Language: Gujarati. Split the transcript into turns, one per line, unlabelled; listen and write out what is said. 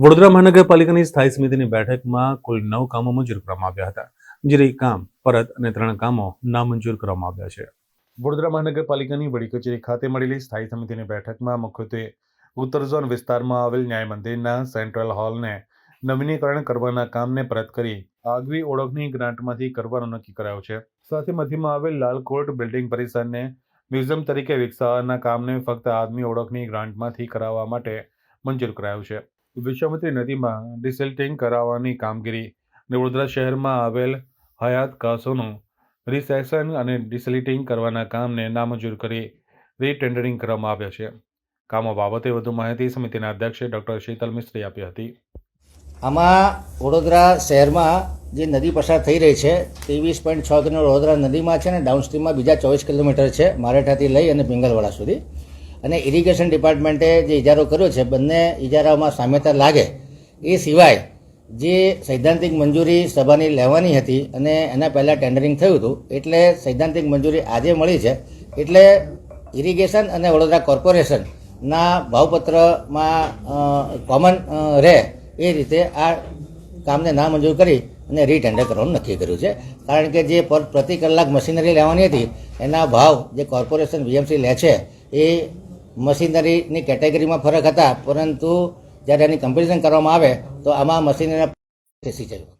વડોદરા મહાનગરપાલિકાની સ્થાયી સમિતિની બેઠકમાં કુલ નવ કામો મંજૂર કરવામાં આવ્યા હતા. જ્યારે એક કામ, પરત અને ત્રણ કામો નામંજૂર કરવામાં આવ્યા છે. વડોદરા મહાનગરપાલિકાની વડી કચેરી ખાતે મળેલી સ્થાયી સમિતિની બેઠકમાં મુખ્યત્વે ઉત્તર ઝોન વિસ્તારમાં આવેલ ન્યાય મંદિરના સેન્ટ્રલ હોલને નવીનીકરણ કરવાના કામને પરત કરી આગવી ઓળખની ગ્રાન્ટમાંથી કરવાનું નક્કી કરાયું છે. સાથે મધ્યમાં આવેલ લાલ કોર્ટ બિલ્ડિંગ પરિસરને મ્યુઝિયમ તરીકે વિકસાવવાના કામને ફક્ત આદમી ઓળખની ગ્રાન્ટમાંથી કરાવવા માટે મંજૂર કરાયું છે. વિશ્વામિત્રી નદીમાં ડિસેલ્ટિંગ કરાવવાની કામગીરી અને વડોદરા શહેરમાં આવેલ હયાત કાસોનું રિસેક્શન અને ડિસેલિટિંગ કરવાના કામને નામંજૂર કરી રીટેન્ડરિંગ કરવામાં આવ્યા છે. કામો બાબતે વધુ માહિતી સમિતિના અધ્યક્ષ ડૉક્ટર શીતલ મિસ્ત્રી આપી હતી.
આમાં વડોદરા શહેરમાં જે નદી પસાર થઈ રહી છે, ત્રેવીસ પોઈન્ટ છ કિલો વડોદરા નદીમાં છે અને ડાઉનસ્ટ્રીમમાં બીજા ચોવીસ કિલોમીટર છે મારેઠાથી લઈ અને પિંગલવાડા સુધી. અને ઇરિગેશન ડિપાર્ટમેન્ટે જે ઇજારો કર્યો છે, બંને ઇજારાઓમાં સામ્યતા લાગે, એ સિવાય જે સૈદ્ધાંતિક મંજૂરી સભાની લેવાની હતી અને એના પહેલાં ટેન્ડરિંગ થયું હતું, એટલે સૈદ્ધાંતિક મંજૂરી આજે મળી છે, એટલે ઇરિગેશન અને વડોદરા કોર્પોરેશનના ભાવપત્રમાં કોમન રહે એ રીતે આ કામને નામંજૂર કરી અને રીટેન્ડર કરવાનું નક્કી કર્યું છે. કારણ કે જે પર પ્રતિ કલાક મશીનરી લેવાની હતી, એના ભાવ જે કોર્પોરેશન વીએમસી લે છે, એ મશીનરીની કેટેગરીમાં ફરક હતા પરંતુ જ્યારે એની કમ્પેરિઝન કરવામાં આવે તો આમાં મશીનરીના જાય.